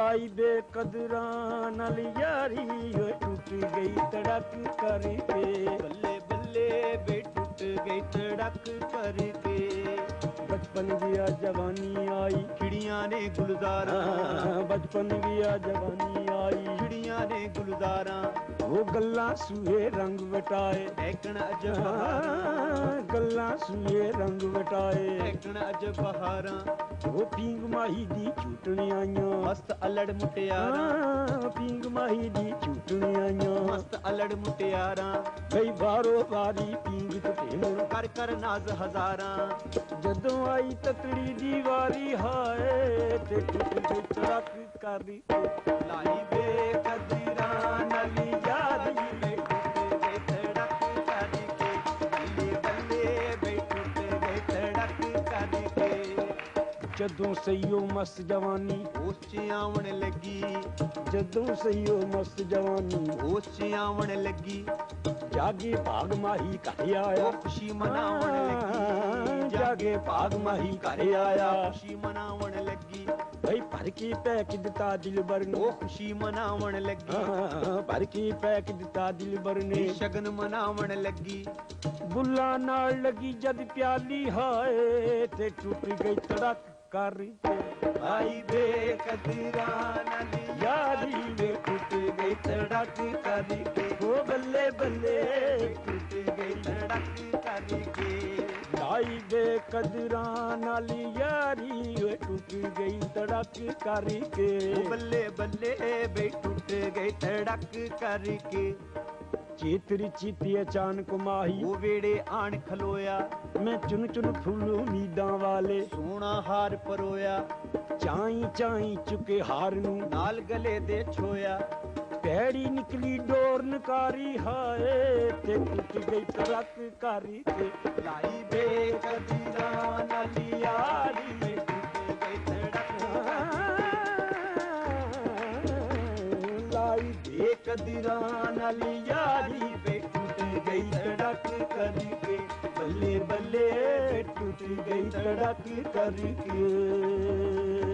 ਲਾਈ ਬੇਕਦਰਾਂ ਨਾਲ ਯਾਰੀ ਓਏ ਟੁੱਟ ਗਈ ਤੜਕ ਕਰਕੇ। ਬੱਲੇ ਬੱਲੇ ਵੇ ਟੁੱਟ ਗਈ ਤੜਕ ਕਰਕੇ। ਬਚਪਨ ਗਿਆ ਜਵਾਨੀ ਆਈ। ਖਿੜੀਆਂ ਨੇ ਗੁਲਜ਼ਾਰਾਂ। ਬਚਪਨ ਗਿਆ ਜਵਾਨੀ ਆਈ। ਖਿੜੀਆਂ ਨੇ ਗੁਲਜ਼ਾਰਾਂ। ਉਹ ਗੱਲਾਂ ਸੂਏ ਰੰਗ ਵਟਾਏ। ਐਕਣ ਅਜ ਬਹਾਰਾਂ ਗੱਲਾਂ ਸੂਏ ਰੰਗ ਵਟਾਏ। ਐਕਣ ਅਜ ਬਹਾਰਾਂ ਉਹ ਮਾਹੀ ਦੀ ਝੂਟਣ ਆਈਆਂ ਮਸਤ ਅਲੜ ਮੁਟਿਆਰਾਂ। ਪੀਂਗ ਮਾਹੀ ਦੀ ਝੂਟਣ ਆਈਆਂ ਮਸਤ ਅਲੜ ਮੁਟਿਆਰਾਂ। ਕਈ ਵਾਰੋ ਵਾਰੀ ਪੀਂਗ ਟੁੱਟੇ ਕਰ ਕਰ ਨਾਜ਼ ਹਜ਼ਾਰਾਂ। ਜਦੋਂ ਆਈ ਤਤੜੀ ਦੀ ਵਾਰੀ ਹਾਏ ਤੇ ਟੁੱਟ ਗਈ ਤੜਕ ਕਰਦੀ ਲਾਈ ਵੇ ਕਦਰਾਂ ਨਾਲ ਜਦੋਂ ਸਈਓ ਮਸਤ ਜਵਾਨੀ। ਚ ਆਵਣ ਲੱਗੀ। ਜਦੋਂ ਸਈਓ ਮਸਤ ਜਵਾਨੀ। ਚ ਆਵਣ ਲੱਗੀ। ਜਾਗੇ ਭਾਗ ਮਾਹੀ ਘਰ ਆਇਆ। ਖੁਸ਼ੀ ਮਨਾਵਣ ਲੱਗੀ। ਜਾਗੇ ਭਾਗ ਮਾਹੀ ਘਰ ਆਇਆ। ਖੁਸ਼ੀ ਮਨਾਵਣ ਲੱਗੀ। ਭਈ ਭਰ ਕੇ ਪੈਕ ਦਿੱਤਾ ਦਿਲਬਰ ਨੂੰ ਉਹ ਖੁਸ਼ੀ ਮਨਾਵਣ ਲੱਗੀ। ਹਾਂ, ਭਰ ਕੇ ਪੈਕ ਦਿੱਤਾ ਦਿਲਬਰ ਨੇ ਸ਼ਗਨ ਮਨਾਵਣ ਲੱਗੀ। ਬੁੱਲਾ ਨਾਲ ਲੱਗੀ ਜਦ ਪਿਆਲੀ ਹਾਏ ਤੇ ਟੁੱਟ ਗਈ ਤੜਕ ਕਰ ਆਈ ਵੇ ਕਦਰਾਂ ਨਾਲ ਯਾਰੀ ਵੇ ਟੁੱਟ ਗਈ ਤੜਕ ਕਰਕੇ ਉਹ ਬੱਲੇ ਬੱਲੇ। ਟੁੱਟ ਗਈ ਤੜਕ ਕਰਕੇ ਲਾਈ ਦੇ ਕਦਰਾਂ ਨਾਲ ਯਾਰੀ ਵੇ ਟੁੱਟ ਗਈ ਤੜਕ ਕਰਕੇ। ਬੱਲੇ ਬੱਲੇ ਵੇ ਟੁੱਟ ਗਈ ਤੜਕ ਕਰਕੇ। ਚੇਤਰੀ ਚੀਤੀ ਅਚਾਨਕ ਮਾਹੀ। ਉਹ ਵੇੜੇ ਆਣ ਖਲੋਇਆ। ਮੈਂ ਚੁਣ ਚੁਣ ਫੁੱਲ ਉਮੀਦਾਂ ਵਾਲੇ। ਸੋਹਣਾ ਹਾਰ ਪਰੋਇਆ। ਚਾਈ ਚਾਈ ਚੁਕੇ ਹਾਰ ਨੂੰ। ਨਾਲ ਗਲੇ ਦੇ ਛੋਇਆ। ਪੈੜੀ ਨਿਕਲੀ ਡੋਰ ਨਕਾਰੀ ਹਾਏ, ਤੇ ਟੁੱਟ ਗਈ ਤੜਕ ਕਰੀ ਤੇ ਲਾਈ ਵੇ ਕਦਰਾਂ ਨਾਲ ਯਾਰੀ ਵੇ ਟੁੱਟ ਗਈ ਤੜਕ ਲਾਈ ਵੇ ਕਦਰਾਂ ਨਾਲ ਯਾਰੀ ਵੇ ਟੁੱਟ ਗਈ ਤੜਕ ਕਰਕੇ ਬੱਲੇ ਬੱਲੇ ਟੁੱਟ ਗਈ ਤੜਕ ਕਰਕੇ